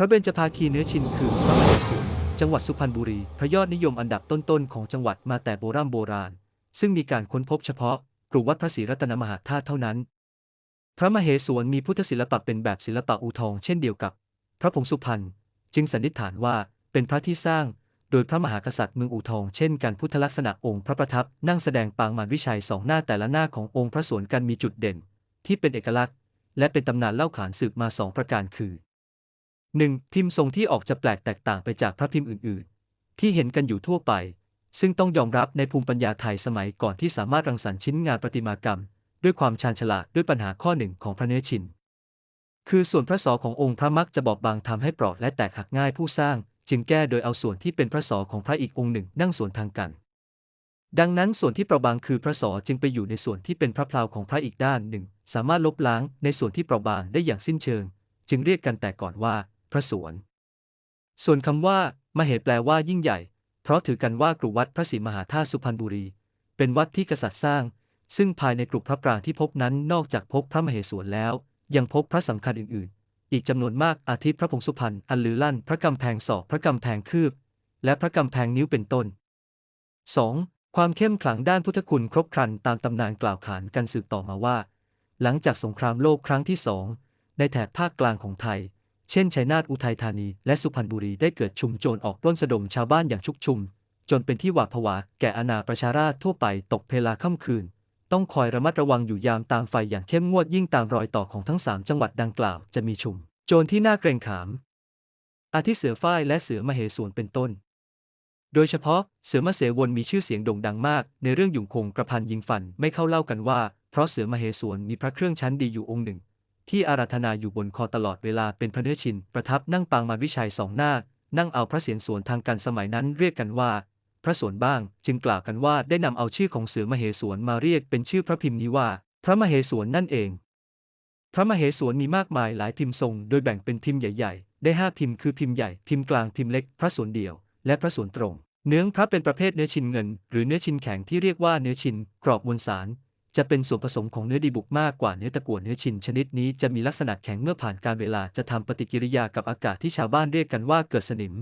พระเบญจภาคีเนื้อชินคือพระมเหสวนจังหวัดสุพรรณบุรี พระยอดนิยมอันดับต้นๆของจังหวัดมาแต่โบราณโบราณ ซึ่งมีการค้นพบเฉพาะกรุวัดพระศรีรัตนมหาธาตุเท่านั้น พระมเหสวนมีพุทธศิลปะเป็นแบบศิลปะอูทองเช่นเดียวกับ พระผงสุพรรณจึงสันนิษฐานว่าเป็นพระที่สร้างโดยพระมหากษัตริย์เมืองอูทองเช่นกันพุทธลักษณะองค์พระประทับนั่งแสดงปางมารวิชัยสองหน้าแต่ละหน้าขององค์พระสวนกันมีจุดเด่น ที่เป็นเอกลักษณ์ และเป็นตำนานเล่าขานสืบมาสองประการคือ 1. พิมพ์ทรงที่ออกจะแปลกแตกต่างไปจากพระพิมพ์อื่น ๆ ที่เห็นกันอยู่ทั่วไป ซึ่งต้องยอมรับในภูมิปัญญาไทยสมัยก่อนที่สามารถรังสรรค์ชิ้นงานประติมากรรม ด้วยความชาญฉลาดด้วยปัญหาข้อหนึ่งของพระเนื้อชิน คือส่วนพระศอขององค์พระมักจะบอบบางทำให้เปราะและแตกหักง่ายผู้สร้าง จึงแก้โดยเอาส่วนที่เป็นพระศอของพระอีกองค์หนึ่งนั่งส่วนทางกัน ดังนั้นส่วนที่เปราะบางคือพระศอจึงไปอยู่ในส่วนที่เป็นพระเพลาของพระอีกด้านหนึ่ง สามารถลบล้างในส่วนที่เปราะบางได้อย่างสิ้นเชิง จึงเรียกกันแต่ก่อนว่า พระสวน ส่วนคำว่า มเหแปลว่ายิ่งใหญ่ เพราะถือกันว่ากรุวัดพระศรีมหาธาตุสุพรรณบุรี เป็นวัดที่กษัตริย์สร้าง ซึ่งภายในกรุพระปรางที่พบนั้นนอกจากพบพระมเหสวนแล้ว ยังพบพระสำคัญอื่น ๆ อีกจำนวนมากอาทิพระพงสุพรรณอันลือลั่น พระกำแพงศอกพระกำแพงคืบ และพระกำแพงนิ้วเป็นต้น 2. ความเข้มขลังด้านพุทธคุณครบครันตามตำนานกล่าวขานกันสืบต่อมาว่า หลังจากสงครามโลกครั้งที่สองในแถบภาคกลางของไทย เช่นชัยนาทอุทัยธานี และสุพรรณบุรีได้เกิดชุมโจรออกปล้นสะดมชาวบ้านอย่างชุกชุม จนเป็นที่หวาดผวา แก่อาณาประชาราษฎรทั่วไปตกเพลาค่ำคืน ต้องคอยระมัดระวังอยู่ยามตามไฟอย่างเข้มงวดยิ่งตามรอยต่อของทั้งสามจังหวัดดังกล่าวจะมีชุม โจรที่น่าเกรงขาม อาทิเสือฝ้ายและเสือมเหสวนเป็นต้น โดยเฉพาะเสือมเสวนมีชื่อเสียงโด่งดังมาก ในเรื่องหยุ่งคงกระพันยิงฟันไม่เข้าเล่ากันว่า เพราะเสือมเหสวนมีพระเครื่องชั้นดีอยู่องค์หนึ่ง ที่อาราธนาอยู่บนคอตลอดเวลาเป็นพระเนื้อชิน ประทับนั่งปางมารวิชัยสองหน้า นั่งเอาพระเศียรสวนทางกันสมัยนั้นเรียกกันว่า พระสวนบ้าง จึงกล่าวกันว่าได้นำเอาชื่อของเสือมเหสวนมาเรียกเป็นชื่อพระพิมพ์นี้ว่า พระมเหสวนนั่นเอง พระมเหสวนมีมากมายหลายพิมพ์ทรง โดยแบ่งเป็นพิมพ์ใหญ่ ๆ ได้ห้าพิมพ์คือพิมพ์ใหญ่พิมพ์กลางพิมพ์เล็ก พระสวนเดี่ยว และพระสวนตรง เนื้อพระเป็นประเภทเนื้อชินเงิน หรือเนื้อชินแข็งที่เรียกว่าเนื้อชินกรอบมวลสาร จะเป็นส่วนผสมของเนื้อดีบุกมากกว่าเนื้อตะกั่วเนื้อชินชนิดนี้จะมีลักษณะแข็งเมื่อผ่านการเวลาจะทำปฏิกิริยากับอากาศที่ชาวบ้านเรียกกันว่าเกิดสนิม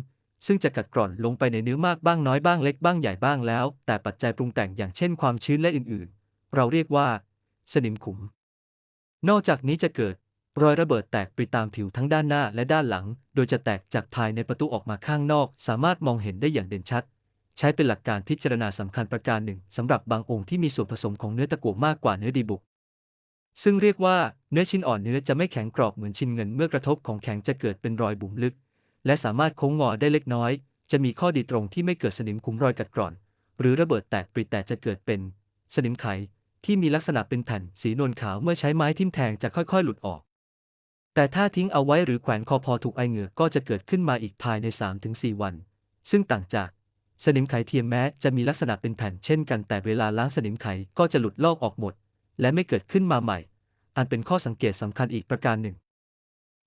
ซึ่งจะกัดกร่อนลงไปในเนื้อมากบ้างน้อยบ้างเล็กบ้างใหญ่บ้างแล้ว แต่ปัจจัยปรุงแต่งอย่างเช่นความชื้นและอื่นๆ เราเรียกว่า สนิมขุม นอกจากนี้จะเกิด รอยระเบิดแตกไปตามผิวทั้งด้านหน้าและด้านหลัง โดยจะแตกจากภายในประตูออกมาข้างนอก สามารถมองเห็นได้อย่างเด่นชัด ใช้เป็นหลักการพิจารณาสำคัญประการหนึ่งสำหรับบางองค์ที่มีส่วนผสมของเนื้อตะกั่วมากกว่าเนื้อดีบุก ซึ่งเรียกว่าเนื้อชิ้นอ่อนเนื้อจะไม่แข็งกรอบเหมือนชิ้นเงินเมื่อกระทบของแข็งจะเกิดเป็นรอยบุ๋มลึก และสามารถโค้งงอได้เล็กน้อย จะมีข้อดีตรงที่ไม่เกิดสนิมขุมรอยกัดกร่อน หรือระเบิดแตกปริแต่จะเกิดเป็น สนิมไขที่มีลักษณะเป็นแผ่นสีนวลขาวเมื่อใช้ไม้ทิ่มแทงจะค่อยๆ หลุดออก แต่ถ้าทิ้งเอาไว้หรือแขวนคอพอถูกไอเหงื่อก็จะเกิดขึ้นมาอีกภายใน 3-4 วัน ซึ่งต่างจาก สนิมไขเทียมแม้จะมีลักษณะเป็นแผ่นเช่นกันแต่เวลาล้างสนิมไขก็จะหลุดลอกออกหมด และไม่เกิดขึ้นมาใหม่ อันเป็นข้อสังเกตสำคัญอีกประการหนึ่ง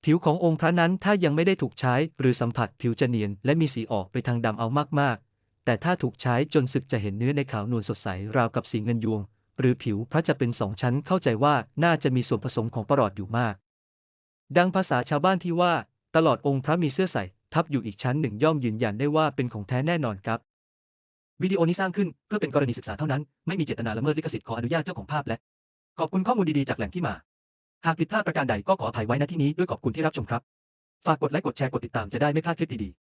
ผิวขององค์พระนั้นถ้ายังไม่ได้ถูกใช้หรือสัมผัสผิวจะเนียนและมีสีออกไปทางดำเอามากๆ แต่ถ้าถูกใช้จนสึกจะเห็นเนื้อในขาวนวลสดใสราวกับสีเงินยวง หรือผิวพระจะเป็นสองชั้นเข้าใจว่าน่าจะมีส่วนผสมของประหลอดอยู่มาก ดังภาษาชาวบ้านที่ว่า ตลอดองค์พระมีเสื้อใส่ ทับอยู่อีกชั้นหนึ่งย่อมยืนยันได้ว่าเป็นของแท้แน่นอนครับ วิดีโอนี้สร้างขึ้นเพื่อเป็นกรณีศึกษาเท่านั้น ไม่มีเจตนาละเมิดลิขสิทธิ์ขออนุญาตเจ้าของภาพและ ขอบคุณข้อมูลดีๆจากแหล่งที่มา หากผิดพลาดประการใดก็ขออภัยไว้ณที่นี้ด้วยขอบคุณที่รับชมครับ ฝากกดไลค์กดแชร์กดติดตามจะได้ไม่พลาดคลิปดีๆ